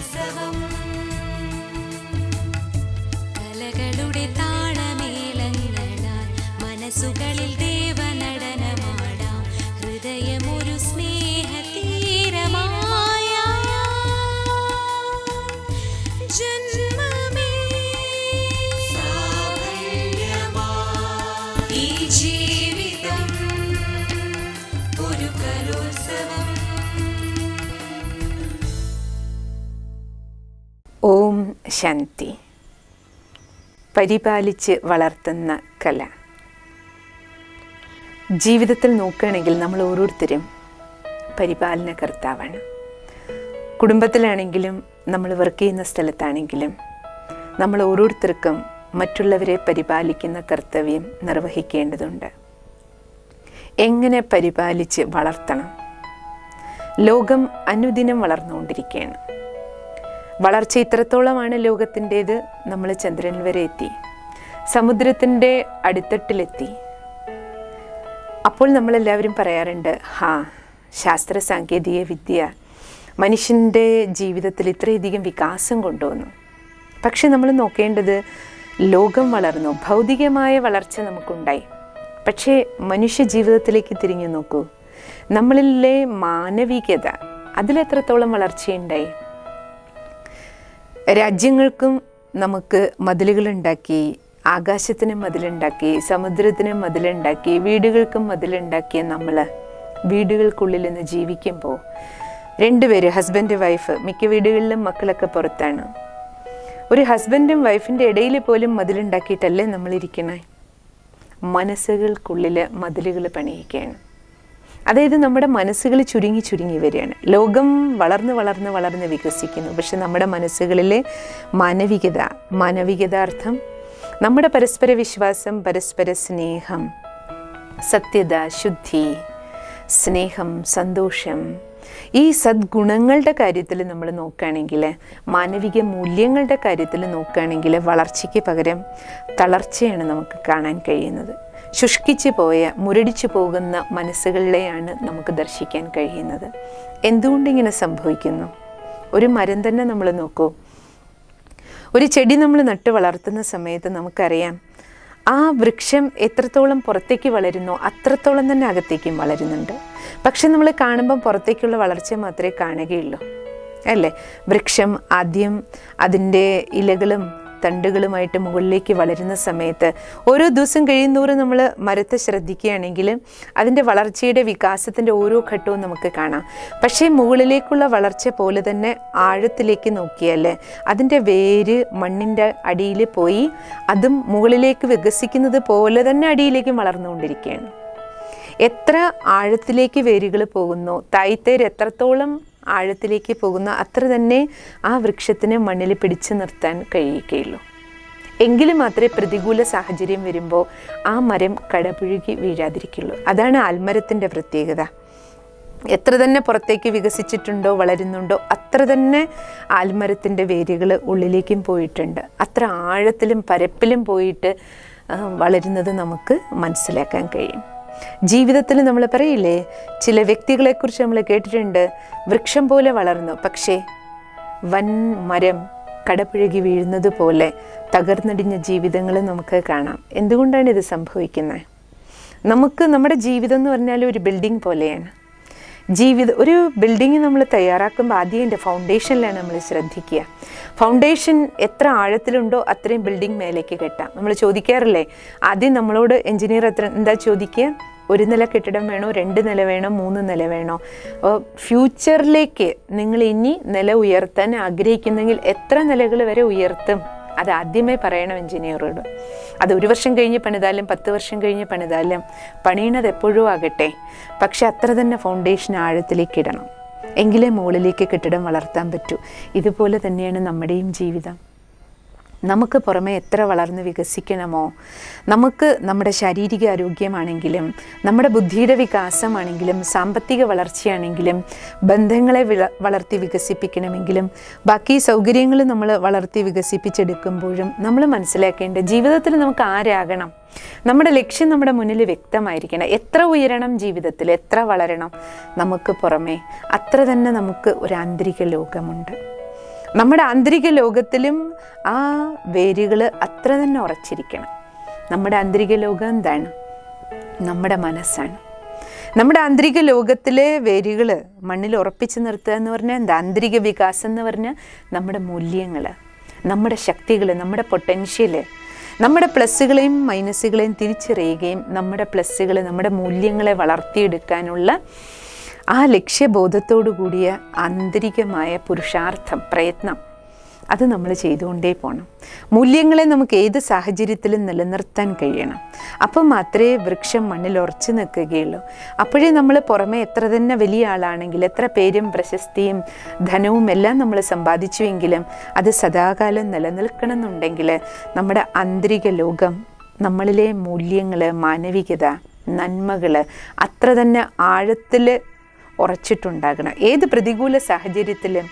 seven ശാന്തി. പരിപാലിച്ച് വളർത്തുന്ന കല. ജീവിതത്തിൽ നോക്കുകയാണെങ്കിൽ നമ്മൾ ഓരോരുത്തരും പരിപാലന കർത്താവാണ്. കുടുംബത്തിലാണെങ്കിലും നമ്മൾ വർക്ക് ചെയ്യുന്ന സ്ഥലത്താണെങ്കിലും നമ്മൾ ഓരോരുത്തർക്കും മറ്റുള്ളവരെ പരിപാലിക്കുന്ന കർത്തവ്യം നിർവഹിക്കേണ്ടതുണ്ട്. എങ്ങനെ പരിപാലിച്ച് വളർത്തണം? ലോകം അനുദിനം വളർന്നുകൊണ്ടിരിക്കുകയാണ്. വളർച്ച ഇത്രത്തോളമാണ് ലോകത്തിന്റേത്. നമ്മൾ ചന്ദ്രനിൽ വരെ എത്തി. സമുദ്രത്തിന്റെ അടിത്തട്ടിലെത്തി. അപ്പോൾ നമ്മളെല്ലാവരും പറയാറുണ്ട് ഹാ ശാസ്ത്ര സാങ്കേതിക വിദ്യ മനുഷ്യന്റെ ജീവിതത്തിൽ ഇത്രയധികം വികാസം കൊണ്ടുവന്നു. പക്ഷെ നമ്മൾ നോക്കേണ്ടത് ലോകം വളർന്നു ഭൗതികമായ വളർച്ച നമുക്കുണ്ടായി. പക്ഷേ മനുഷ്യ ജീവിതത്തിലേക്ക് തിരിഞ്ഞു നോക്കൂ. നമ്മളിലെ മാനവികത അതിലെത്രത്തോളം വളർച്ചയുണ്ടായി? രാജ്യങ്ങൾക്കും നമുക്ക് മതിലുകളുണ്ടാക്കി ആകാശത്തിന് മതിലുണ്ടാക്കി സമുദ്രത്തിന് മതിലുണ്ടാക്കി വീടുകൾക്കും മതിലുണ്ടാക്കിയ നമ്മൾ വീടുകൾക്കുള്ളിൽ നിന്ന് ജീവിക്കുമ്പോൾ രണ്ടുപേര് ഹസ്ബൻഡ് വൈഫ് മിക്ക വീടുകളിലും മക്കളൊക്കെ പുറത്താണ്. ഒരു ഹസ്ബൻഡും വൈഫിന്റെ ഇടയിൽ പോലും മതിലുണ്ടാക്കിയിട്ടല്ലേ നമ്മളിരിക്കണേ? മനസ്സുകൾക്കുള്ളിൽ മതിലുകൾ പണിയിക്കുകയാണ് അതായത് നമ്മുടെ മനസ്സുകൾ ചുരുങ്ങി ചുരുങ്ങി വരികയാണ്. ലോകം വളർന്ന് വളർന്ന് വളർന്ന് വികസിക്കുന്നു. പക്ഷെ നമ്മുടെ മനസ്സുകളിലെ മാനവികത മാനവികതാർത്ഥം നമ്മുടെ പരസ്പര വിശ്വാസം പരസ്പര സ്നേഹം സത്യത ശുദ്ധി സ്നേഹം സന്തോഷം ഈ സദ്ഗുണങ്ങളുടെ കാര്യത്തിൽ നമ്മൾ നോക്കുകയാണെങ്കിൽ മാനവിക മൂല്യങ്ങളുടെ കാര്യത്തിൽ നോക്കുകയാണെങ്കിൽ വളർച്ചയ്ക്ക് പകരം തളർച്ചയാണ് നമുക്ക് കാണാൻ കഴിയുന്നത്. ശുഷ്കിച്ചു പോയ മുരടിച്ചു പോകുന്ന മനസ്സുകളിലെയാണ് നമുക്ക് ദർശിക്കാൻ കഴിയുന്നത്. എന്തുകൊണ്ടിങ്ങനെ സംഭവിക്കുന്നു? ഒരു മരം തന്നെ നമ്മൾ നോക്കൂ. ഒരു ചെടി നമ്മൾ നട്ട് വളർത്തുന്ന സമയത്ത് നമുക്കറിയാം ആ വൃക്ഷം എത്രത്തോളം പുറത്തേക്ക് വളരുന്നു അത്രത്തോളം തന്നെ അകത്തേക്കും വളരുന്നുണ്ട്. പക്ഷെ നമ്മൾ കാണുമ്പം പുറത്തേക്കുള്ള വളർച്ച മാത്രമേ കാണുകയുള്ളൂ. അല്ലേ? വൃക്ഷം ആദ്യം അതിന്റെ ഇലകളും തണ്ടുകളുമായിട്ട് മുകളിലേക്ക് വളരുന്ന സമയത്ത് ഓരോ ദിവസം കഴിയുന്നോറും നമ്മൾ മരത്തെ ശ്രദ്ധിക്കുകയാണെങ്കിൽ അതിന്റെ വളർച്ചയുടെ വികാസത്തിന്റെ ഓരോ ഘട്ടവും നമുക്ക് കാണാം. പക്ഷേ മുകളിലേക്കുള്ള വളർച്ച പോലെ തന്നെ ആഴത്തിലേക്ക് നോക്കിയാൽ അതിന്റെ വേര് മണ്ണിന്റെ അടിയിൽ പോയി അതും മുകളിലേക്ക് വികസിക്കുന്നത് പോലെ തന്നെ അടിയിലേക്കും വളർന്നുകൊണ്ടിരിക്കുകയാണ്. എത്ര ആഴത്തിലേക്ക് വേരുകൾ പോകുന്നു തായ്ത്തേര് എത്രത്തോളം ആഴത്തിലേക്ക് പോകുന്ന അത്ര തന്നെ ആ വൃക്ഷത്തിനെ മണ്ണിൽ പിടിച്ചു നിർത്താൻ കഴിയുകയുള്ളൂ. എങ്കിലും മാത്രമേ പ്രതികൂല സാഹചര്യം വരുമ്പോൾ ആ മരം കടപുഴുകി വീഴാതിരിക്കുള്ളൂ. അതാണ് ആൽമരത്തിന്റെ പ്രത്യേകത. എത്ര തന്നെ പുറത്തേക്ക് വികസിച്ചിട്ടുണ്ടോ വളരുന്നുണ്ടോ അത്ര തന്നെ ആൽമരത്തിന്റെ വേരുകൾ ഉള്ളിലേക്കും പോയിട്ടുണ്ട്. അത്ര ആഴത്തിലും പരപ്പിലും പോയിട്ട് വളരുന്നത് നമുക്ക് മനസ്സിലാക്കാൻ കഴിയും. ജീവിതത്തിൽ നമ്മൾ പറയില്ലേ? ചില വ്യക്തികളെക്കുറിച്ച് നമ്മൾ കേട്ടിട്ടുണ്ട്. വൃക്ഷം പോലെ വളർന്നു. പക്ഷേ വൻ മരം കടപുഴകി വീഴുന്നത് പോലെ തകർന്നടിഞ്ഞ ജീവിതങ്ങൾ നമുക്ക് കാണാം. എന്തുകൊണ്ടാണ് ഇത് സംഭവിക്കുന്നത്? നമുക്ക് നമ്മുടെ ജീവിതം എന്ന് പറഞ്ഞാൽ ഒരു ബിൽഡിംഗ് പോലെയാണ്. ജീവിത ഒരു ബിൽഡിങ് നമ്മൾ തയ്യാറാക്കുമ്പോൾ ആദ്യം എന്റെ ഫൗണ്ടേഷനിലാണ് നമ്മൾ ശ്രദ്ധിക്കുക. ഫൗണ്ടേഷൻ എത്ര ആഴത്തിലുണ്ടോ അത്രയും ബിൽഡിംഗ് മേലേക്ക് കെട്ടാം. നമ്മൾ ചോദിക്കാറില്ലേ ആദ്യം നമ്മളോട് എഞ്ചിനീയർ എത്ര എന്താ ചോദിക്കുക? ഒരു നില കെട്ടിടം വേണോ? രണ്ട് നില വേണോ? മൂന്ന് നില വേണോ? അപ്പോൾ ഫ്യൂച്ചറിലേക്ക് നിങ്ങൾ ഇനി നില ഉയർത്താൻ ആഗ്രഹിക്കുന്നെങ്കിൽ എത്ര നിലകൾ വരെ ഉയർത്തും? അത് ആദ്യമേ പറയണം എഞ്ചിനീയറോട്. അത് ഒരു വർഷം കഴിഞ്ഞ് പണിതാലും പത്ത് വർഷം കഴിഞ്ഞ് പണിതാലും പണിയണത് എപ്പോഴും ആകട്ടെ. പക്ഷെ അത്ര തന്നെ ഫൗണ്ടേഷൻ ആഴത്തിലേക്ക് ഇടണം. എങ്കിലേ മുകളിലേക്ക് കെട്ടിടം വളർത്താൻ പറ്റൂ. ഇതുപോലെ തന്നെയാണ് നമ്മുടെയും ജീവിതം. നമുക്ക് പുറമെ എത്ര വളർന്ന് വികസിക്കണമോ? നമുക്ക് നമ്മുടെ ശാരീരിക ആരോഗ്യമാണെങ്കിലും നമ്മുടെ ബുദ്ധിയുടെ വികാസമാണെങ്കിലും സാമ്പത്തിക വളർച്ചയാണെങ്കിലും ബന്ധങ്ങളെ വിള വളർത്തി വികസിപ്പിക്കണമെങ്കിലും ബാക്കി സൗകര്യങ്ങൾ നമ്മൾ വളർത്തി വികസിപ്പിച്ചെടുക്കുമ്പോഴും നമ്മൾ മനസ്സിലാക്കേണ്ട ജീവിതത്തിൽ നമുക്ക് ആരാകണം? നമ്മുടെ ലക്ഷ്യം നമ്മുടെ മുന്നിൽ വ്യക്തമായിരിക്കണം. എത്ര ഉയരണം ജീവിതത്തിൽ എത്ര വളരണം? നമുക്ക് പുറമെ അത്ര തന്നെ നമുക്ക് ഒരു ആന്തരിക ലോകമുണ്ട്. നമ്മുടെ ആന്തരിക ലോകത്തിലും ആ വേരുകൾ അത്ര തന്നെ ഉറച്ചിരിക്കണം. നമ്മുടെ ആന്തരിക ലോകം എന്താണ്? നമ്മുടെ മനസ്സാണ്. നമ്മുടെ ആന്തരിക ലോകത്തിലെ വേരുകൾ മണ്ണിൽ ഉറപ്പിച്ച് നിർത്തുക എന്ന് പറഞ്ഞാൽ എന്താ? ആന്തരിക വികാസം എന്ന് പറഞ്ഞാൽ നമ്മുടെ മൂല്യങ്ങൾ നമ്മുടെ ശക്തികൾ നമ്മുടെ പൊട്ടൻഷ്യൽ നമ്മുടെ പ്ലസ്സുകളെയും മൈനസുകളെയും തിരിച്ചറിയുകയും നമ്മുടെ പ്ലസ്സുകൾ നമ്മുടെ മൂല്യങ്ങളെ വളർത്തിയെടുക്കാനുള്ള ആ ലക്ഷ്യബോധത്തോടു കൂടിയ ആന്തരികമായ പുരുഷാർത്ഥം പ്രയത്നം അത് നമ്മൾ ചെയ്തുകൊണ്ടേ പോകണം മൂല്യങ്ങളെ നമുക്ക് ഏത് സാഹചര്യത്തിലും നിലനിർത്താൻ കഴിയണം. അപ്പം മാത്രമേ വൃക്ഷം മണ്ണിൽ ഉറച്ചു നിൽക്കുകയുള്ളൂ. അപ്പോഴേ നമ്മൾ പുറമെ എത്ര തന്നെ വലിയ ആളാണെങ്കിൽ എത്ര പേരും പ്രശസ്തിയും ധനവും എല്ലാം നമ്മൾ സമ്പാദിച്ചുവെങ്കിലും അത് സദാകാലം നിലനിൽക്കണമെന്നുണ്ടെങ്കിൽ നമ്മുടെ ആന്തരിക ലോകം നമ്മളിലെ മൂല്യങ്ങൾ മാനവികത നന്മകൾ അത്ര തന്നെ ആഴത്തിൽ ഉറച്ചിട്ടുണ്ടാകണം. ഏത് പ്രതികൂല സാഹചര്യത്തിലും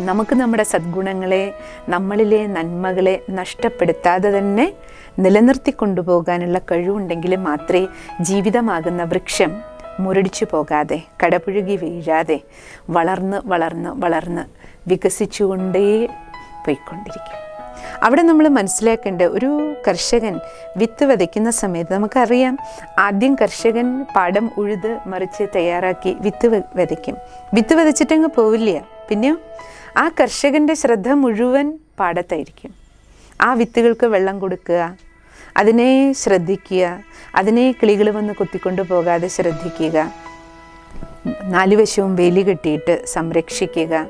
നമുക്ക് നമ്മുടെ സദ്ഗുണങ്ങളെ നമ്മളിലെ നന്മകളെ നഷ്ടപ്പെടുത്താതെ തന്നെ നിലനിർത്തി കൊണ്ടുപോകാനുള്ള കഴിവുണ്ടെങ്കിൽ മാത്രമേ ജീവിതമാകുന്ന വൃക്ഷം മുരടിച്ചു പോകാതെ കടപുഴുകി വീഴാതെ വളർന്ന് വളർന്ന് വളർന്ന് വികസിച്ചുകൊണ്ടേ പോയിക്കൊണ്ടിരിക്കും. അവിടെ നമ്മൾ മനസ്സിലാക്കേണ്ട ഒരു കർഷകൻ വിത്ത് വിതയ്ക്കുന്ന സമയത്ത് നമുക്കറിയാം ആദ്യം കർഷകൻ പാടം ഉഴുത് മറിച്ച് തയ്യാറാക്കി വിത്ത് വിതയ്ക്കും. വിത്ത് വിതച്ചിട്ടങ്ങ് പോവില്ല. പിന്നെയോ ആ കർഷകന്റെ ശ്രദ്ധ മുഴുവൻ പാടത്തായിരിക്കും. ആ വിത്തുകൾക്ക് വെള്ളം കൊടുക്കുക അതിനെ ശ്രദ്ധിക്കുക അതിനെ കിളികൾ വന്ന് കൊത്തിക്കൊണ്ട് പോകാതെ ശ്രദ്ധിക്കുക നാലുവശവും വേലി കെട്ടിയിട്ട് സംരക്ഷിക്കുക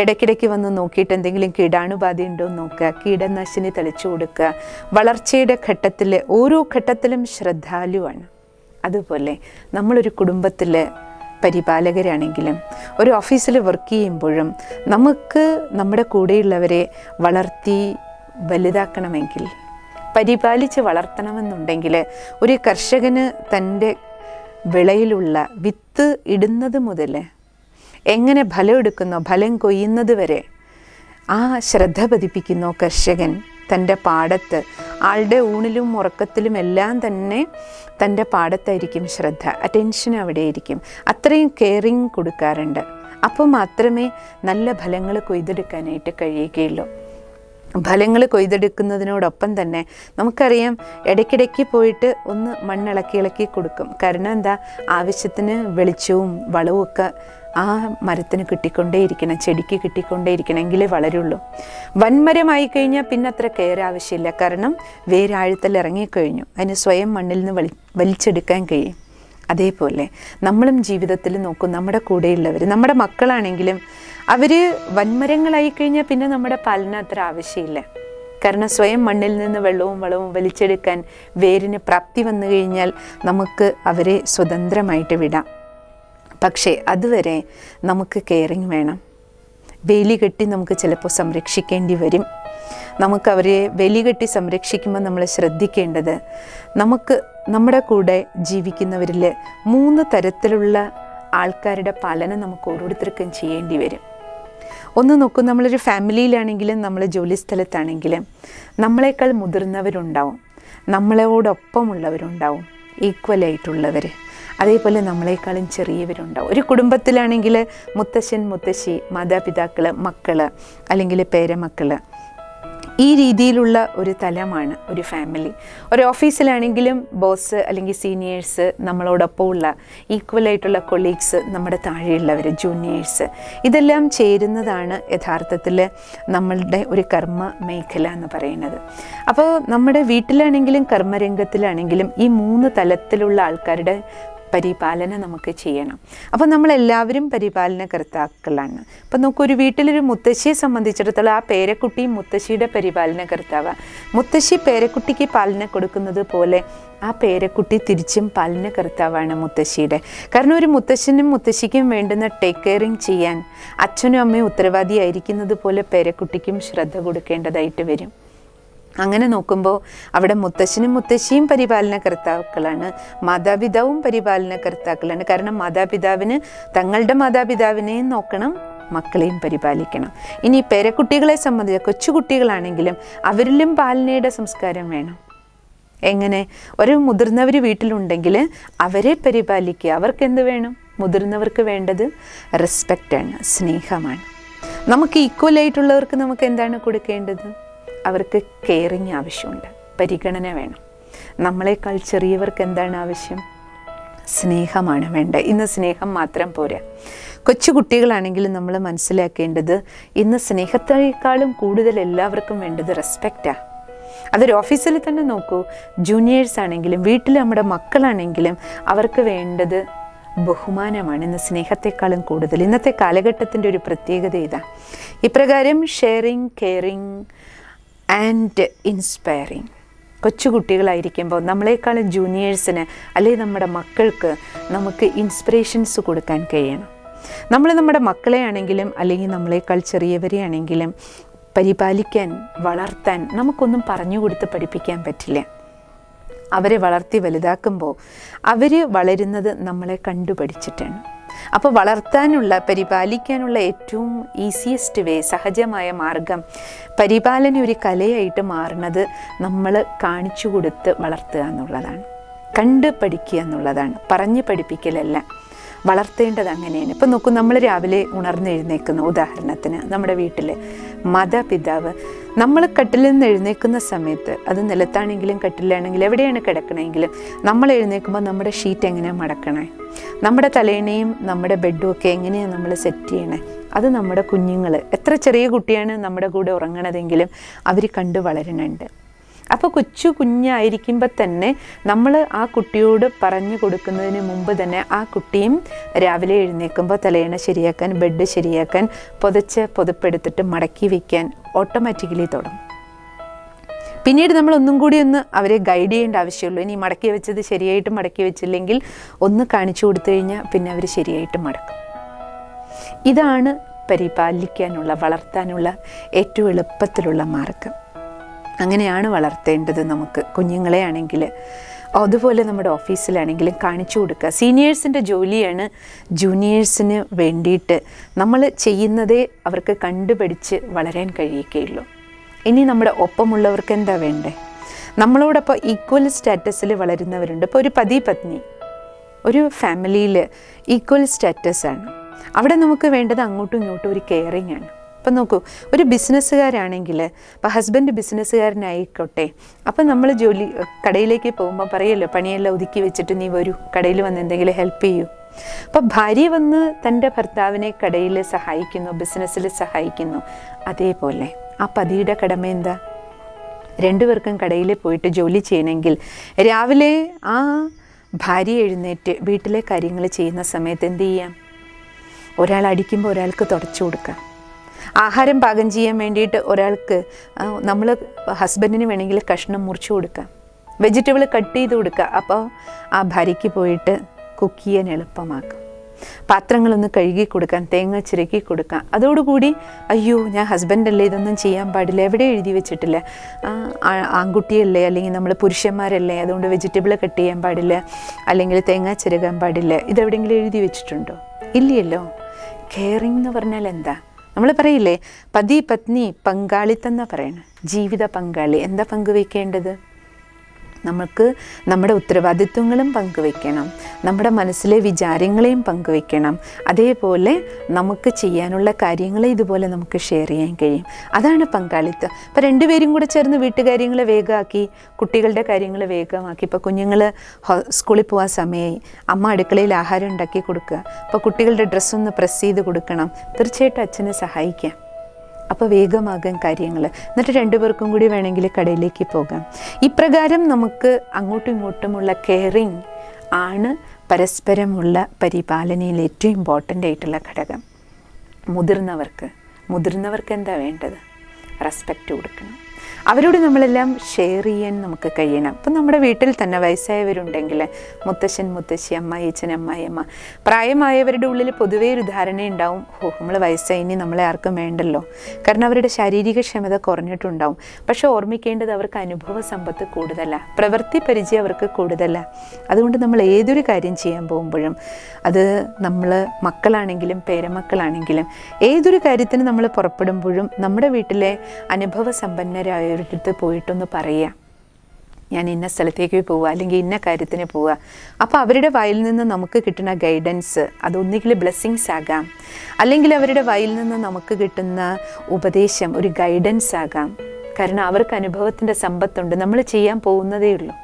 ഇടയ്ക്കിടയ്ക്ക് വന്ന് നോക്കിയിട്ട് എന്തെങ്കിലും കീടാണുബാധ ഉണ്ടോ എന്ന് നോക്കുക കീടനാശിനി തളിച്ചു കൊടുക്കുക. വളർച്ചയുടെ ഘട്ടത്തിലെ ഓരോ ഘട്ടത്തിലും ശ്രദ്ധാലുവാണ്. അതുപോലെ നമ്മളൊരു കുടുംബത്തിൽ പരിപാലകരാണെങ്കിലും ഒരു ഓഫീസിൽ വർക്ക് ചെയ്യുമ്പോഴും നമുക്ക് നമ്മുടെ കൂടെയുള്ളവരെ വളർത്തി വലുതാക്കണമെങ്കിൽ പരിപാലിച്ച് വളർത്തണമെന്നുണ്ടെങ്കിൽ ഒരു കർഷകന് തന്റെ വിളയിലുള്ള വിത്ത് ഇടുന്നത് മുതൽ എങ്ങനെ ഫലം എടുക്കുന്നോ ഫലം കൊയ്യുന്നത് വരെ. ആ ശ്രദ്ധ പതിപ്പിക്കുന്നോ കർഷകൻ. തന്റെ പാടത്ത് ആളുടെ ഊണിലും ഉറക്കത്തിലും എല്ലാം തന്നെ തന്റെ പാടത്തായിരിക്കും ശ്രദ്ധ. അറ്റൻഷൻ അവിടെയായിരിക്കും അത്രയും കെയറിങ് കൊടുക്കാറുണ്ട്. അപ്പോൾ മാത്രമേ നല്ല ഫലങ്ങൾ കൊയ്തെടുക്കാനായിട്ട് കഴിയുകയുള്ളൂ. ഫലങ്ങൾ കൊയ്തെടുക്കുന്നതിനോടൊപ്പം തന്നെ നമുക്കറിയാം ഇടയ്ക്കിടയ്ക്ക് പോയിട്ട് ഒന്ന് മണ്ണിളക്കി ഇളക്കി കൊടുക്കും. കാരണം എന്താ? ആവശ്യത്തിന് വെളിച്ചവും വളവും ഒക്കെ ആ മരത്തിന് കിട്ടിക്കൊണ്ടേയിരിക്കണം ചെടിക്ക് കിട്ടിക്കൊണ്ടേയിരിക്കണം എങ്കിലേ വളരുള്ളൂ. വൻമരമായി കഴിഞ്ഞാൽ പിന്നെ അത്ര കെയർ ആവശ്യമില്ല. കാരണം വേരാഴത്തിൽ ഇറങ്ങിക്കഴിഞ്ഞു. അതിന് സ്വയം മണ്ണിൽ നിന്ന് വലി വലിച്ചെടുക്കാൻ കഴിയും. അതേപോലെ നമ്മളും ജീവിതത്തിൽ നോക്കും നമ്മുടെ കൂടെയുള്ളവർ നമ്മുടെ മക്കളാണെങ്കിലും അവർ വൻമരങ്ങളായി കഴിഞ്ഞാൽ പിന്നെ നമ്മുടെ പാലന അത്ര ആവശ്യമില്ല. കാരണം സ്വയം മണ്ണിൽ നിന്ന് വെള്ളവും വളവും വലിച്ചെടുക്കാൻ വേരിന് പ്രാപ്തി വന്നു കഴിഞ്ഞാൽ നമുക്ക് അവരെ സ്വതന്ത്രമായിട്ട് വിടാം. പക്ഷേ അതുവരെ നമുക്ക് കെയറിങ് വേണം. വേലി കെട്ടി നമുക്ക് ചിലപ്പോൾ സംരക്ഷിക്കേണ്ടി വരും. നമുക്ക് അവരെ വേലി കെട്ടി സംരക്ഷിക്കുമ്പോൾ നമ്മൾ ശ്രദ്ധിക്കേണ്ടത് നമുക്ക് നമ്മുടെ കൂടെ ജീവിക്കുന്നവരിൽ മൂന്ന് തരത്തിലുള്ള ആൾക്കാരുടെ പാലനം നമുക്ക് ഓരോരുത്തർക്കും ചെയ്യേണ്ടി വരും. ഒന്ന് നോക്കൂ നമ്മളൊരു ഫാമിലിയിലാണെങ്കിലും നമ്മൾ ജോലി സ്ഥലത്താണെങ്കിലും നമ്മളെക്കാൾ മുതിർന്നവരുണ്ടാവും. നമ്മളോടൊപ്പമുള്ളവരുണ്ടാവും. ഈക്വലായിട്ടുള്ളവർ അതേപോലെ നമ്മളെക്കാളും ചെറിയവരുണ്ടാവും. ഒരു കുടുംബത്തിലാണെങ്കിൽ മുത്തശ്ശൻ മുത്തശ്ശി മാതാപിതാക്കൾ മക്കൾ അല്ലെങ്കിൽ പേരമക്കൾ ഈ രീതിയിലുള്ള ഒരു തലമാണ് ഒരു ഫാമിലി ഒരു ഓഫീസിലാണെങ്കിലും ബോസ് അല്ലെങ്കിൽ സീനിയേഴ്സ് നമ്മളോടൊപ്പമുള്ള ഈക്വലായിട്ടുള്ള കൊളീഗ്സ് നമ്മുടെ താഴെയുള്ളവർ ജൂനിയേഴ്സ് ഇതെല്ലാം ചേരുന്നതാണ് യഥാർത്ഥത്തിൽ നമ്മളുടെ ഒരു കർമ്മ മേഖല എന്ന് പറയുന്നത്. അപ്പോൾ നമ്മുടെ വീട്ടിലാണെങ്കിലും കർമ്മരംഗത്തിലാണെങ്കിലും ഈ മൂന്ന് തലത്തിലുള്ള ആൾക്കാരുടെ പരിപാലന നമുക്ക് ചെയ്യണം. അപ്പോൾ നമ്മളെല്ലാവരും പരിപാലനകർത്താക്കളാണ്. അപ്പോൾ നോക്കൂ ഒരു വീട്ടിലൊരു മുത്തശ്ശിയെ സംബന്ധിച്ചിടത്തോളം ആ പേരക്കുട്ടി മുത്തശ്ശിയുടെ പരിപാലനകർത്താവ്. മുത്തശ്ശി പേരക്കുട്ടിക്ക് പാലന കൊടുക്കുന്നത് പോലെ ആ പേരക്കുട്ടി തിരിച്ചും പാലനകർത്താവാണ് മുത്തശ്ശിയുടെ. കാരണം ഒരു മുത്തശ്ശനും മുത്തശ്ശിക്കും വേണ്ടുന്ന ടേക്ക് കെയറിങ് ചെയ്യാൻ അച്ഛനും അമ്മയും ഉത്തരവാദിയായിരിക്കുന്നത് പോലെ പേരക്കുട്ടിക്കും ശ്രദ്ധ കൊടുക്കേണ്ടതായിട്ട് വരും. അങ്ങനെ നോക്കുമ്പോൾ അവിടെ മുത്തശ്ശനും മുത്തശ്ശിയും പരിപാലനകർത്താക്കളാണ് മാതാപിതാവും പരിപാലനകർത്താക്കളാണ് കാരണം മാതാപിതാവിന് തങ്ങളുടെ മാതാപിതാവിനെയും നോക്കണം മക്കളെയും പരിപാലിക്കണം. ഇനി പേരക്കുട്ടികളെ സംബന്ധിച്ച് കൊച്ചുകുട്ടികളാണെങ്കിലും അവരിലും പാലനയുടെ സംസ്കാരം വേണം. എങ്ങനെ? ഒരു മുതിർന്നവർ വീട്ടിലുണ്ടെങ്കിൽ അവരെ പരിപാലിക്കുക. അവർക്ക് എന്ത് വേണം? മുതിർന്നവർക്ക് വേണ്ടത് റെസ്പെക്റ്റാണ് സ്നേഹമാണ്. നമുക്ക് ഈക്വലായിട്ടുള്ളവർക്ക് നമുക്ക് എന്താണ് കൊടുക്കേണ്ടത്? അവർക്ക് കെയറിങ് ആവശ്യമുണ്ട്. പരിഗണന വേണം. നമ്മളെക്കാൾ ചെറിയവർക്ക് എന്താണ് ആവശ്യം? സ്നേഹമാണ് വേണ്ടത്. ഇന്ന് സ്നേഹം മാത്രം പോരാ. കൊച്ചു കുട്ടികളാണെങ്കിലും നമ്മൾ മനസ്സിലാക്കേണ്ടത് ഇന്ന് സ്നേഹത്തേക്കാളും കൂടുതൽ എല്ലാവർക്കും വേണ്ടത് റെസ്പെക്റ്റാണ് അതൊരു ഓഫീസിൽ തന്നെ നോക്കൂ. ജൂനിയേഴ്സ് ആണെങ്കിലും വീട്ടിൽ നമ്മുടെ മക്കളാണെങ്കിലും അവർക്ക് വേണ്ടത് ബഹുമാനമാണ്. ഇന്ന് സ്നേഹത്തെക്കാളും കൂടുതൽ. ഇന്നത്തെ കാലഘട്ടത്തിന്റെ ഒരു പ്രത്യേകത ഇതാ. ഇപ്രകാരം ഷെയറിങ് കെയറിങ് ആൻഡ് ഇൻസ്പയറിങ് കൊച്ചുകുട്ടികളായിരിക്കുമ്പോൾ നമ്മളെക്കാളും ജൂനിയേഴ്സിന് അല്ലെങ്കിൽ നമ്മുടെ മക്കൾക്ക് നമുക്ക് ഇൻസ്പിറേഷൻസ് കൊടുക്കാൻ കഴിയണം. നമ്മൾ നമ്മുടെ മക്കളെ ആണെങ്കിലും അല്ലെങ്കിൽ നമ്മളെക്കാൾ ചെറിയവരെ ആണെങ്കിലും പരിപാലിക്കാൻ വളർത്താൻ നമുക്കൊന്നും പറഞ്ഞു കൊടുത്ത് പഠിപ്പിക്കാൻ പറ്റില്ല. അവരെ വളർത്തി വലുതാക്കുമ്പോൾ അവർ വളരുന്നത് നമ്മളെ കണ്ടുപഠിച്ചിട്ടാണ്. അപ്പോൾ വളർത്താനുള്ള പരിപാലിക്കാനുള്ള ഏറ്റവും ഈസിയസ്റ്റ് വേ സഹജമായ മാർഗം പരിപാലന ഒരു കലയായിട്ട് മാറുന്നത് നമ്മൾ കാണിച്ചു കൊടുത്ത് വളർത്തുക എന്നുള്ളതാണ്. കണ്ട് പഠിക്കുക എന്നുള്ളതാണ്. പറഞ്ഞ് പഠിപ്പിക്കലല്ല. വളർത്തേണ്ടത് അങ്ങനെയാണ്. ഇപ്പം നോക്കൂ നമ്മൾ രാവിലെ ഉണർന്നെഴുന്നേക്കുന്ന ഉദാഹരണത്തിന് നമ്മുടെ വീട്ടിൽ മാതാപിതാവ് നമ്മൾ കട്ടിലിൽ നിന്ന് എഴുന്നേൽക്കുന്ന സമയത്ത് അത് നിലത്താണെങ്കിലും കട്ടിലാണെങ്കിലും എവിടെയാണ് കിടക്കണമെങ്കിലും നമ്മൾ എഴുന്നേൽക്കുമ്പോൾ നമ്മുടെ ഷീറ്റ് എങ്ങനെയാണ് മടക്കണേ? നമ്മുടെ തലേണയും നമ്മുടെ ബെഡും ഒക്കെ എങ്ങനെയാണ് നമ്മൾ സെറ്റ് ചെയ്യണേ? അത് നമ്മുടെ കുഞ്ഞുങ്ങൾ എത്ര ചെറിയ കുട്ടിയാണ് നമ്മുടെ കൂടെ ഉറങ്ങണതെങ്കിലും അവർ കണ്ടു വളരുന്നുണ്ട് അപ്പോൾ കൊച്ചു കുഞ്ഞായിരിക്കുമ്പോൾ തന്നെ നമ്മൾ ആ കുട്ടിയോട് പറഞ്ഞു കൊടുക്കുന്നതിന് മുമ്പ് തന്നെ ആ കുട്ടിയും രാവിലെ എഴുന്നേൽക്കുമ്പോൾ തലയണ ശരിയാക്കാൻ ബെഡ് ശരിയാക്കാൻ പുതച്ച് പുതപ്പെടുത്തിട്ട് മടക്കി വയ്ക്കാൻ ഓട്ടോമാറ്റിക്കലി തുടങ്ങും. പിന്നീട് നമ്മൾ ഒന്നും കൂടി ഒന്ന് അവരെ ഗൈഡ് ചെയ്യേണ്ട ആവശ്യമുള്ളൂ. ഇനി മടക്കി വെച്ചത് ശരിയായിട്ട് മടക്കി വെച്ചില്ലെങ്കിൽ ഒന്ന് കാണിച്ചു കൊടുത്തു കഴിഞ്ഞാൽ പിന്നെ അവർ ശരിയായിട്ട് മടക്കും. ഇതാണ് പരിപാലിക്കാനുള്ള വളർത്താനുള്ള ഏറ്റവും എളുപ്പത്തിലുള്ള മാർഗം. അങ്ങനെയാണ് വളർത്തേണ്ടത് നമുക്ക്. കുഞ്ഞുങ്ങളെ ആണെങ്കിൽ അതുപോലെ നമ്മുടെ ഓഫീസിലാണെങ്കിലും കാണിച്ചു കൊടുക്കുക. സീനിയേഴ്സിന്റെ ജോലിയാണ് ജൂനിയേഴ്സിന് വേണ്ടിയിട്ട് നമ്മൾ ചെയ്യുന്നതേ അവർക്ക് കണ്ടുപിടിച്ച് വളരാൻ കഴിയുകയുള്ളൂ. ഇനി നമ്മുടെ ഒപ്പമുള്ളവർക്ക് എന്താ വേണ്ടേ? നമ്മളോടൊപ്പം ഈക്വൽ സ്റ്റാറ്റസിൽ വളരുന്നവരുണ്ട്. ഇപ്പോൾ ഒരു പതി പത്നി ഒരു ഫാമിലിയിൽ ഈക്വൽ സ്റ്റാറ്റസാണ് അവിടെ നമുക്ക് വേണ്ടത് അങ്ങോട്ടും ഇങ്ങോട്ടും ഒരു കെയറിങ് ആണ്. അപ്പം നോക്കൂ ഒരു ബിസിനസ്സുകാരാണെങ്കിൽ ഇപ്പം ഹസ്ബൻഡ് ബിസിനസ്സുകാരനായിക്കോട്ടെ അപ്പം നമ്മൾ ജോലി കടയിലേക്ക് പോകുമ്പോൾ പറയല്ലോ പണിയെല്ലാം ഒതുക്കി വെച്ചിട്ട് നീ വരൂ കടയിൽ വന്ന് എന്തെങ്കിലും ഹെൽപ്പ് ചെയ്യൂ. അപ്പോൾ ഭാര്യ വന്ന് തന്റെ ഭർത്താവിനെ കടയിൽ സഹായിക്കുന്നു ബിസിനസ്സിൽ സഹായിക്കുന്നു. അതേപോലെ ആ പതിയുടെ കടമ എന്താ? രണ്ടുപേർക്കും കടയിൽ പോയിട്ട് ജോലി ചെയ്യണമെങ്കിൽ രാവിലെ ആ ഭാര്യ എഴുന്നേറ്റ് വീട്ടിലെ കാര്യങ്ങൾ ചെയ്യുന്ന സമയത്ത് എന്ത് ചെയ്യാം? ഒരാൾ അടിക്കുമ്പോൾ ഒരാൾക്ക് തുടച്ചു കൊടുക്കാം. ആഹാരം പാകം ചെയ്യാൻ വേണ്ടിയിട്ട് ഒരാൾക്ക് നമ്മൾ ഹസ്ബൻഡിന് വേണമെങ്കിൽ കഷ്ണം മുറിച്ചു കൊടുക്കാം. വെജിറ്റബിൾ കട്ട് ചെയ്ത് കൊടുക്കുക. അപ്പോൾ ആ ഭാര്യയ്ക്ക് പോയിട്ട് കുക്ക് ചെയ്യാൻ എളുപ്പമാക്കും. പാത്രങ്ങളൊന്ന് കഴുകി കൊടുക്കാൻ തേങ്ങ ചിരക്കി കൊടുക്കാം. അതോടുകൂടി അയ്യോ ഞാൻ ഹസ്ബൻഡല്ലേ ഇതൊന്നും ചെയ്യാൻ പാടില്ല എവിടെ എഴുതി വെച്ചിട്ടില്ല? ആൺകുട്ടിയല്ലേ അല്ലെങ്കിൽ നമ്മൾ പുരുഷന്മാരല്ലേ അതുകൊണ്ട് വെജിറ്റബിൾ കട്ട് ചെയ്യാൻ പാടില്ല അല്ലെങ്കിൽ തേങ്ങ ചിരകാൻ പാടില്ല ഇതെവിടെയെങ്കിലും എഴുതി വെച്ചിട്ടുണ്ടോ? ഇല്ലയല്ലോ. കെയറിങ് എന്ന് പറഞ്ഞാൽ എന്താ? നമ്മൾ പറയില്ലേ പതി പത്നി പങ്കാളിത്തം എന്നാ പറയണേ. ജീവിത പങ്കാളി. എന്താ പങ്കുവെക്കേണ്ടത്? നമുക്ക് നമ്മുടെ ഉത്തരവാദിത്വങ്ങളും പങ്കുവെക്കണം നമ്മുടെ മനസ്സിലെ വിചാരങ്ങളെയും പങ്കുവെക്കണം അതേപോലെ നമുക്ക് ചെയ്യാനുള്ള കാര്യങ്ങളെ ഇതുപോലെ നമുക്ക് ഷെയർ ചെയ്യാൻ കഴിയും. അതാണ് പങ്കാളിത്തം. അപ്പോൾ രണ്ടുപേരും കൂടെ ചേർന്ന് വീട്ടുകാര്യങ്ങൾ വേഗമാക്കി കുട്ടികളുടെ കാര്യങ്ങൾ വേഗമാക്കി. ഇപ്പോൾ കുഞ്ഞുങ്ങൾ സ്കൂളിൽ പോകാൻ സമയമായി അമ്മ അടുക്കളയിൽ ആഹാരം ഉണ്ടാക്കി കൊടുക്കുക. അപ്പോൾ കുട്ടികളുടെ ഡ്രസ്സൊന്ന് പ്രസ് ചെയ്ത് കൊടുക്കണം. തീർച്ചയായിട്ടും അച്ഛനെ സഹായിക്കാം. അപ്പോൾ വേഗമാകാൻ കാര്യങ്ങൾ. എന്നിട്ട് രണ്ടുപേർക്കും കൂടി വേണമെങ്കിൽ കടയിലേക്ക് പോകാം. ഇപ്രകാരം നമുക്ക് അങ്ങോട്ടും ഇങ്ങോട്ടുമുള്ള കെയറിങ് ആണ് പരസ്പരമുള്ള പരിപാലനയിൽ ഏറ്റവും ഇമ്പോർട്ടന്റ് ആയിട്ടുള്ള ഘടകം. മുതിർന്നവർക്ക്. മുതിർന്നവർക്ക് എന്താ വേണ്ടത്? റെസ്പെക്റ്റ് കൊടുക്കണം. അവരോട് നമ്മളെല്ലാം ഷെയർ ചെയ്യാൻ നമുക്ക് കഴിയണം. അപ്പം നമ്മുടെ വീട്ടിൽ തന്നെ വയസ്സായവരുണ്ടെങ്കിൽ മുത്തശ്ശൻ മുത്തശ്ശി അമ്മായിച്ചൻ അമ്മായിയമ്മ പ്രായമായവരുടെ ഉള്ളിൽ പൊതുവേ ഒരു ധാരണയുണ്ടാവും ഓ നമ്മൾ വയസ്സായി ഇനി നമ്മളെ ആർക്കും വേണ്ടല്ലോ. കാരണം അവരുടെ ശാരീരിക ക്ഷമത കുറഞ്ഞിട്ടുണ്ടാവും. പക്ഷേ ഓർമ്മിക്കേണ്ടത് അവർക്ക് അനുഭവ സമ്പത്ത് കൂടുതല പ്രവൃത്തി പരിചയം അവർക്ക് കൂടുതല. അതുകൊണ്ട് നമ്മൾ ഏതൊരു കാര്യം ചെയ്യാൻ പോകുമ്പോഴും അത് നമ്മൾ മക്കളാണെങ്കിലും പേരമക്കളാണെങ്കിലും ഏതൊരു കാര്യത്തിന് നമ്മൾ പുറപ്പെടുമ്പോഴും നമ്മുടെ വീട്ടിലെ അനുഭവ സമ്പന്നരായവരുടെ അടുത്ത് പോയിട്ടൊന്ന് പറയുക ഞാൻ ഇന്ന സ്ഥലത്തേക്ക് പോവുക അല്ലെങ്കിൽ ഇന്ന കാര്യത്തിന് പോവുക അപ്പോൾ അവരുടെ വായിൽ നിന്ന് നമുക്ക് കിട്ടുന്ന ഗൈഡൻസ് അതൊന്നുകിൽ ബ്ലെസ്സിങ്സ് ആകാം. അല്ലെങ്കിൽ അവരുടെ വായിൽ നിന്ന് നമുക്ക് കിട്ടുന്ന ഉപദേശം ഒരു ഗൈഡൻസ് ആകാം. കാരണം അവർക്ക് അനുഭവത്തിന്റെ സമ്പത്തുണ്ട്. നമ്മൾ ചെയ്യാൻ പോകുന്നതേ ഉള്ളൂ.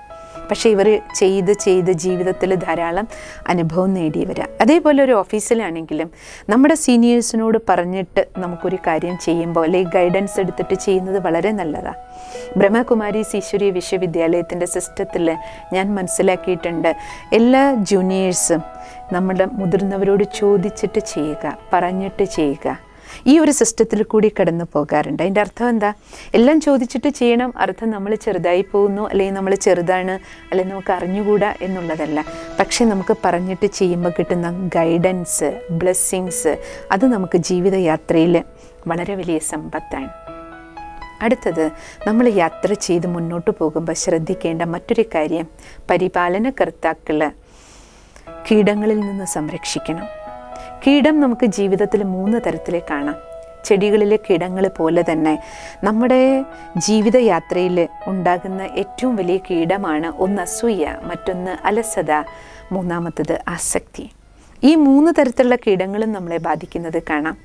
പക്ഷേ ഇവർ ചെയ്ത് ചെയ്ത് ജീവിതത്തിൽ ധാരാളം അനുഭവം നേടിയവരാ. അതേപോലെ ഒരു ഓഫീസിലാണെങ്കിലും നമ്മുടെ സീനിയേഴ്സിനോട് പറഞ്ഞിട്ട് നമുക്കൊരു കാര്യം ചെയ്യുമ്പോൾ അല്ലെങ്കിൽ ഗൈഡൻസ് എടുത്തിട്ട് ചെയ്യുന്നത് വളരെ നല്ലതാണ് ബ്രഹ്മകുമാരി ഈശ്വരീയ വിശ്വവിദ്യാലയത്തിന്റെ സിസ്റ്റത്തിൽ ഞാൻ മനസ്സിലാക്കിയിട്ടുണ്ട് എല്ലാ ജൂനിയേഴ്സും നമ്മുടെ മുതിർന്നവരോട് ചോദിച്ചിട്ട് ചെയ്യുക പറഞ്ഞിട്ട് ചെയ്യുക. ഈ ഒരു സിസ്റ്റത്തിൽ കൂടി കടന്നു പോകാറുണ്ട്. അതിന്റെ അർത്ഥം എന്താ? എല്ലാം ചോദിച്ചിട്ട് ചെയ്യണം അർത്ഥം നമ്മൾ ചെറുതായി പോകുന്നു അല്ലെങ്കിൽ നമ്മൾ ചെറുതാണ് അല്ലെങ്കിൽ നമുക്ക് അറിഞ്ഞുകൂടാ എന്നുള്ളതല്ല. പക്ഷേ നമുക്ക് പറഞ്ഞിട്ട് ചെയ്യുമ്പോൾ കിട്ടുന്ന ഗൈഡൻസ് ബ്ലെസ്സിങ്സ് അത് നമുക്ക് ജീവിതയാത്രയിൽ വളരെ വലിയ സമ്പത്താണ്. അടുത്തത് നമ്മൾ യാത്ര ചെയ്ത് മുന്നോട്ട് പോകുമ്പോൾ ശ്രദ്ധിക്കേണ്ട മറ്റൊരു കാര്യം പരിപാലനകർത്താക്കൾ കീടങ്ങളിൽ നിന്ന് സംരക്ഷിക്കണം. കീടം നമുക്ക് ജീവിതത്തിൽ മൂന്ന് തരത്തിൽ കാണാം. ചെടികളിലെ കീടങ്ങൾ പോലെ തന്നെ നമ്മുടെ ജീവിതയാത്രയിൽ ഉണ്ടാകുന്ന ഏറ്റവും വലിയ കീടമാണ് ഒന്ന് അസൂയ മറ്റൊന്ന് അലസത മൂന്നാമത്തത് ആസക്തി. ഈ മൂന്ന് തരത്തിലുള്ള കീടങ്ങളും നമ്മളെ ബാധിക്കുന്നത് കാണാം.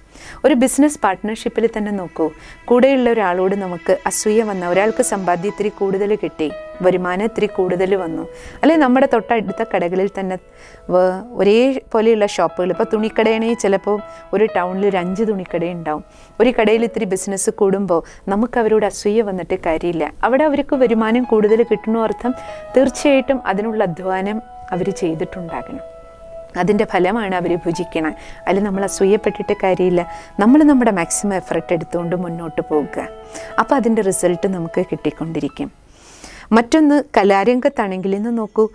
ഒരു ബിസിനസ് പാർട്ട്ണർഷിപ്പിൽ തന്നെ നോക്കൂ. കൂടെയുള്ള ഒരാളോട് നമുക്ക് അസൂയ വന്ന ഒരാൾക്ക് സമ്പാദ്യം ഇത്തിരി കൂടുതൽ കിട്ടി വരുമാനം ഇത്തിരി കൂടുതൽ വന്നു. അല്ലെ നമ്മുടെ തൊട്ടടുത്ത കടകളിൽ തന്നെ ഒരേ പോലെയുള്ള ഷോപ്പുകൾ ഇപ്പോൾ തുണിക്കടയാണെങ്കിൽ ചിലപ്പോൾ ഒരു ടൗണിൽ ഒരു അഞ്ച് തുണിക്കട ഉണ്ടാവും. ഒരു കടയിൽ ഇത്തിരി ബിസിനസ് കൂടുമ്പോൾ നമുക്ക് അവരോട് അസൂയ വന്നിട്ട് കാര്യമില്ല. അവിടെ അവർക്ക് വരുമാനം കൂടുതൽ കിട്ടണോ അർത്ഥം തീർച്ചയായിട്ടും അതിനുള്ള അധ്വാനം അവർ ചെയ്തിട്ടുണ്ടാകണം. അതിന്റെ ഫലമാണ് അവർ ഭുജിക്കണം. അതിൽ നമ്മൾ അസൂയപ്പെട്ടിട്ട് കാര്യമില്ല. നമ്മൾ നമ്മുടെ മാക്സിമം എഫർട്ട് എടുത്തുകൊണ്ട് മുന്നോട്ട് പോകുക അപ്പോൾ അതിന്റെ റിസൾട്ട് നമുക്ക് കിട്ടിക്കൊണ്ടിരിക്കും. മറ്റൊന്ന് കലാരംഗത്താണെങ്കിൽ ഇന്ന് നോക്കൂ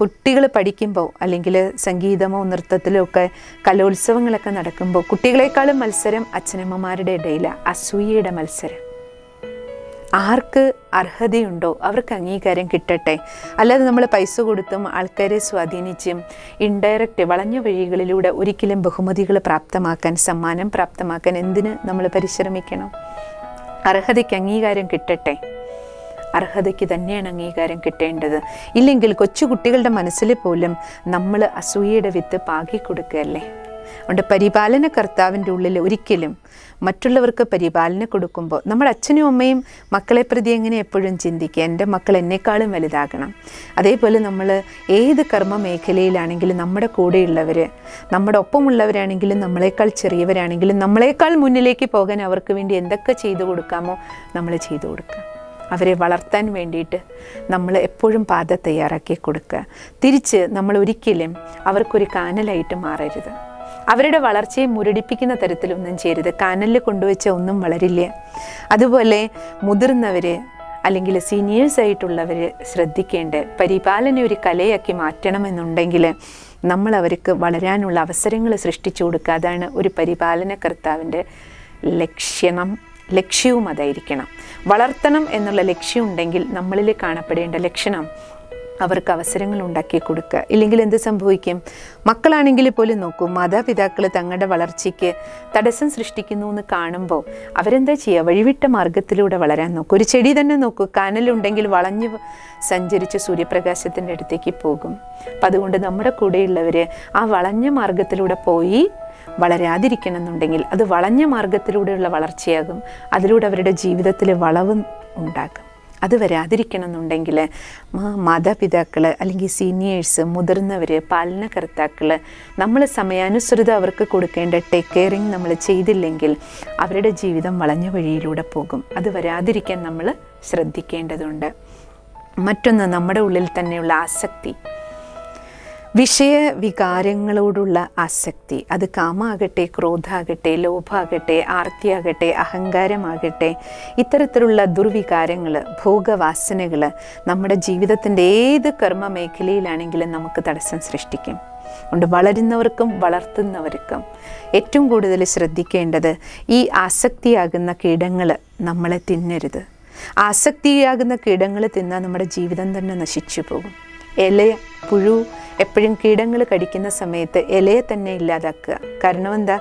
കുട്ടികൾ പഠിക്കുമ്പോൾ അല്ലെങ്കിൽ സംഗീതമോ നൃത്തത്തിലോ ഒക്കെ കലോത്സവങ്ങളൊക്കെ നടക്കുമ്പോൾ കുട്ടികളെക്കാളും മത്സരം അച്ഛനമ്മമാരുടെ ഇടയിലാണ് അസൂയയുടെ മത്സരം. ആർക്ക് അർഹതയുണ്ടോ അവർക്ക് അംഗീകാരം കിട്ടട്ടെ. അല്ലാതെ നമ്മൾ പൈസ കൊടുത്തും ആൾക്കാരെ സ്വാധീനിച്ചും ഇൻഡയറക്റ്റ് വളഞ്ഞ വഴികളിലൂടെ ഒരിക്കലും ബഹുമതികൾ പ്രാപ്തമാക്കാൻ സമ്മാനം പ്രാപ്തമാക്കാൻ എന്തിന് നമ്മൾ പരിശ്രമിക്കണം? അർഹതയ്ക്ക് അംഗീകാരം കിട്ടട്ടെ. അർഹതയ്ക്ക് തന്നെയാണ് അംഗീകാരം കിട്ടേണ്ടത്. ഇല്ലെങ്കിൽ കൊച്ചു കുട്ടികളുടെ മനസ്സിൽ പോലും നമ്മൾ അസൂയയുടെ വിത്ത് പാകി കൊടുക്കുകയല്ലേ അതുകൊണ്ട് പരിപാലന കർത്താവിന്റെ ഉള്ളിൽ ഒരിക്കലും മറ്റുള്ളവർക്ക് പരിപാലന കൊടുക്കുമ്പോൾ നമ്മുടെ അച്ഛനും അമ്മയും മക്കളെ പ്രതി എങ്ങനെ എപ്പോഴും ചിന്തിക്കുക? എന്റെ മക്കൾ എന്നെക്കാളും വലുതാകണം. അതേപോലെ നമ്മൾ ഏത് കർമ്മ മേഖലയിലാണെങ്കിലും നമ്മുടെ കൂടെയുള്ളവർ നമ്മുടെ ഒപ്പമുള്ളവരാണെങ്കിലും നമ്മളെക്കാൾ ചെറിയവരാണെങ്കിലും നമ്മളെക്കാൾ മുന്നിലേക്ക് പോകാൻ അവർക്ക് വേണ്ടി എന്തൊക്കെ ചെയ്തു കൊടുക്കാമോ നമ്മൾ ചെയ്തു കൊടുക്കുക. അവരെ വളർത്താൻ വേണ്ടിയിട്ട് നമ്മൾ എപ്പോഴും പാത തയ്യാറാക്കി കൊടുക്കുക. തിരിച്ച് നമ്മൾ ഒരിക്കലും അവർക്കൊരു കാനലായിട്ട് മാറരുത്. അവരുടെ വളർച്ചയെ മുരടിപ്പിക്കുന്ന തരത്തിലൊന്നും ചെയ്യരുത്. കാനലിൽ കൊണ്ടുവച്ച ഒന്നും വളരില്ല. അതുപോലെ മുതിർന്നവർ അല്ലെങ്കിൽ സീനിയേഴ്സ് ആയിട്ടുള്ളവർ ശ്രദ്ധിക്കേണ്ട പരിപാലന ഒരു കലയാക്കി മാറ്റണമെന്നുണ്ടെങ്കിൽ നമ്മൾ അവർക്ക് വളരാനുള്ള അവസരങ്ങൾ സൃഷ്ടിച്ചു കൊടുക്കുക. അതാണ് ഒരു പരിപാലന കർത്താവിന്റെ ലക്ഷണം ലക്ഷ്യവും അതായിരിക്കണം. വളർത്തണം എന്നുള്ള ലക്ഷ്യമുണ്ടെങ്കിൽ നമ്മളിൽ കാണപ്പെടേണ്ട ലക്ഷണം അവർക്ക് അവസരങ്ങൾ ഉണ്ടാക്കി കൊടുക്കുക. ഇല്ലെങ്കിൽ എന്ത് സംഭവിക്കും? മക്കളാണെങ്കിൽ പോലും നോക്കൂ മാതാപിതാക്കൾ തങ്ങളുടെ വളർച്ചയ്ക്ക് തടസ്സം സൃഷ്ടിക്കുന്നു എന്ന് കാണുമ്പോൾ അവരെന്താ ചെയ്യുക? വഴിവിട്ട മാർഗത്തിലൂടെ വളരാൻ നോക്കും. ഒരു ചെടി തന്നെ നോക്കൂ. കാനലുണ്ടെങ്കിൽ വളഞ്ഞു സഞ്ചരിച്ച് സൂര്യപ്രകാശത്തിന്റെ അടുത്തേക്ക് പോകും. അപ്പം അതുകൊണ്ട് നമ്മുടെ കൂടെയുള്ളവർ ആ വളഞ്ഞ മാർഗത്തിലൂടെ പോയി വളരാതിരിക്കണം എന്നുണ്ടെങ്കിൽ അത് വളഞ്ഞ മാർഗത്തിലൂടെയുള്ള വളർച്ചയാകും. അതിലൂടെ അവരുടെ ജീവിതത്തിൽ വളവ് ഉണ്ടാകും. അത് വരാതിരിക്കണം എന്നുണ്ടെങ്കിൽ മാതാപിതാക്കൾ അല്ലെങ്കിൽ സീനിയേഴ്സ് മുതിർന്നവർ പാലനകർത്താക്കൾ നമ്മൾ സമയാനുസൃതം അവർക്ക് കൊടുക്കേണ്ട ടേക്ക് കെയറിങ് നമ്മൾ ചെയ്തില്ലെങ്കിൽ അവരുടെ ജീവിതം വളഞ്ഞ വഴിയിലൂടെ പോകും. അത് വരാതിരിക്കാൻ നമ്മൾ ശ്രദ്ധിക്കേണ്ടതുണ്ട്. മറ്റൊന്ന് നമ്മുടെ ഉള്ളിൽ തന്നെയുള്ള ആസക്തി. വിഷയവികാരങ്ങളോടുള്ള ആസക്തി. അത് കാമാകട്ടെ ക്രോധാകട്ടെ ലോഭാകട്ടെ ആർത്തിയാകട്ടെ അഹങ്കാരമാകട്ടെ ഇത്തരത്തിലുള്ള ദുർവികാരങ്ങൾ ഭോഗവാസനകൾ നമ്മുടെ ജീവിതത്തിന്റെ ഏത് കർമ്മ മേഖലയിലാണെങ്കിലും നമുക്ക് തടസ്സം സൃഷ്ടിക്കും. അതുകൊണ്ട് വളരുന്നവർക്കും വളർത്തുന്നവർക്കും ഏറ്റവും കൂടുതൽ ശ്രദ്ധിക്കേണ്ടത് ഈ ആസക്തിയാകുന്ന കീടങ്ങൾ നമ്മളെ തിന്നരുത്. ആസക്തിയാകുന്ന കീടങ്ങൾ തിന്നാൽ നമ്മുടെ ജീവിതം തന്നെ നശിച്ചു പോകും. ഇല പുഴു എപ്പോഴും കീടങ്ങൾ കടിക്കുന്ന സമയത്ത് ഇലയെ തന്നെ ഇല്ലാതാക്കുക. കാരണം എന്താ?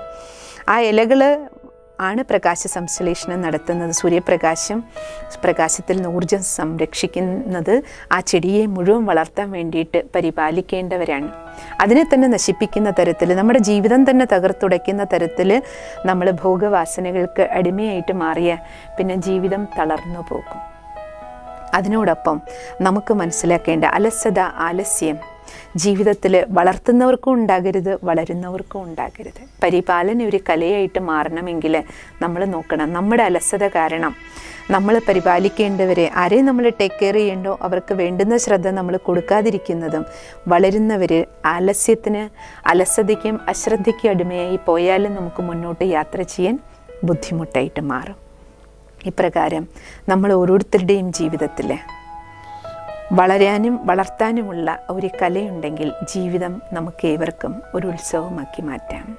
ആ ഇലകൾ ആണ് പ്രകാശ സംശ്ലേഷണം നടത്തുന്നത്. സൂര്യപ്രകാശം പ്രകാശത്തിൽ നിന്ന് ഊർജം സംരക്ഷിക്കുന്നത് ആ ചെടിയെ മുഴുവൻ വളർത്താൻ വേണ്ടിയിട്ട് പരിപാലിക്കേണ്ടവരാണ്. അതിനെ തന്നെ നശിപ്പിക്കുന്ന തരത്തിൽ നമ്മുടെ ജീവിതം തന്നെ തകർത്തുടയ്ക്കുന്ന തരത്തിൽ നമ്മൾ ഭോഗവാസനകൾക്ക് അടിമയായിട്ട് മാറിയ പിന്നെ ജീവിതം തളർന്നു പോകും. അതിനോടൊപ്പം നമുക്ക് മനസ്സിലാക്കേണ്ട അലസത ആലസ്യം ജീവിതത്തിൽ വളർത്തുന്നവർക്കും ഉണ്ടാകരുത് വളരുന്നവർക്കും ഉണ്ടാകരുത്. പരിപാലന ഒരു കലയായിട്ട് മാറണമെങ്കിൽ നമ്മൾ നോക്കണം. നമ്മുടെ അലസത കാരണം നമ്മൾ പരിപാലിക്കേണ്ടവരെ ആരെയും നമ്മൾ ടേക്ക് കെയർ ചെയ്യണ്ടോ അവർക്ക് വേണ്ടുന്ന ശ്രദ്ധ നമ്മൾ കൊടുക്കാതിരിക്കുന്നതും വളരുന്നവർ ആലസ്യത്തിന് അലസതയ്ക്കും അശ്രദ്ധയ്ക്കും അടിമയായി പോയാലും നമുക്ക് മുന്നോട്ട് യാത്ര ചെയ്യാൻ ബുദ്ധിമുട്ടായിട്ട് മാറും. ഇപ്രകാരം നമ്മൾ ഓരോരുത്തരുടെയും ജീവിതത്തിൽ വളരാനും വളർത്താനുമുള്ള ഒരു കലയുണ്ടെങ്കിൽ ജീവിതം നമുക്കേവർക്കും ഒരു ഉത്സവമാക്കി മാറ്റാം.